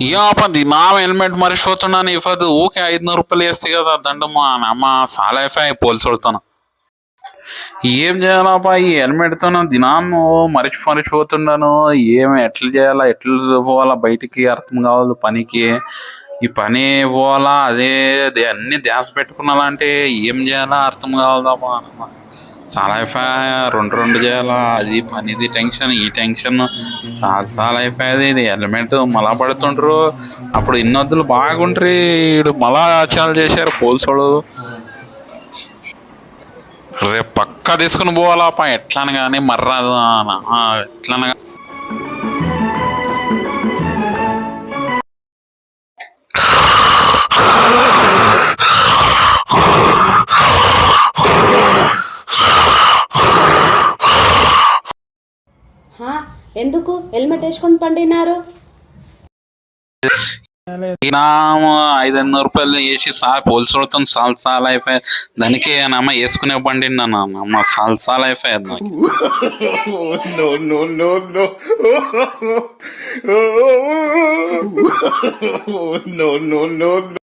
ఇక పది మా హెల్మెట్ మర్చిపోతున్నాను ఇవ్వదు ఊకే ఐదునూరు రూపాయలు వేస్తే కదా దండము అమ్మ చాలా అయిపోయి ఏం చేయాలప్పా ఈ హెల్మెట్తో దినాన్ని మరిచి మరిచిపోతున్నాను ఏమి ఎట్లా చేయాలా ఎట్లా పోవాలా బయటికి అర్థం కావాలి పనికి. ఈ పని పోవాలా అదే అన్ని ధ్యాస పెట్టుకున్నాలంటే ఏం చేయాలా అర్థం కావాలప్పా చాలా అయిపోయా. రెండు రెండు చేయాలా? అది పనిది టెన్షన్ ఈ టెన్షన్. చాలా చాలా అయిపోయేది ఇది. హెల్మెట్ మళ్ళా పడుతుండ్రు. అప్పుడు ఇన్నొద్దులు బాగుంటారు ఈడు మళ్ళా చాలా చేశారు పోల్సోడు రేపు పక్కా తీసుకుని పోవాలా పా. కానీ మర్రాదు ఎట్లనగా ఎందుకు? హెల్మెట్ వేసుకొని పండినారు? ఐదు వందల రూపాయలు వేసి సార్ పోల్చోడుతో సాల్ సాల్ అయిపోయాయి దానికి నమ్మ వేసుకునే బండి అమ్మ సాల్ సాల్ అయిపోయాది నాకు.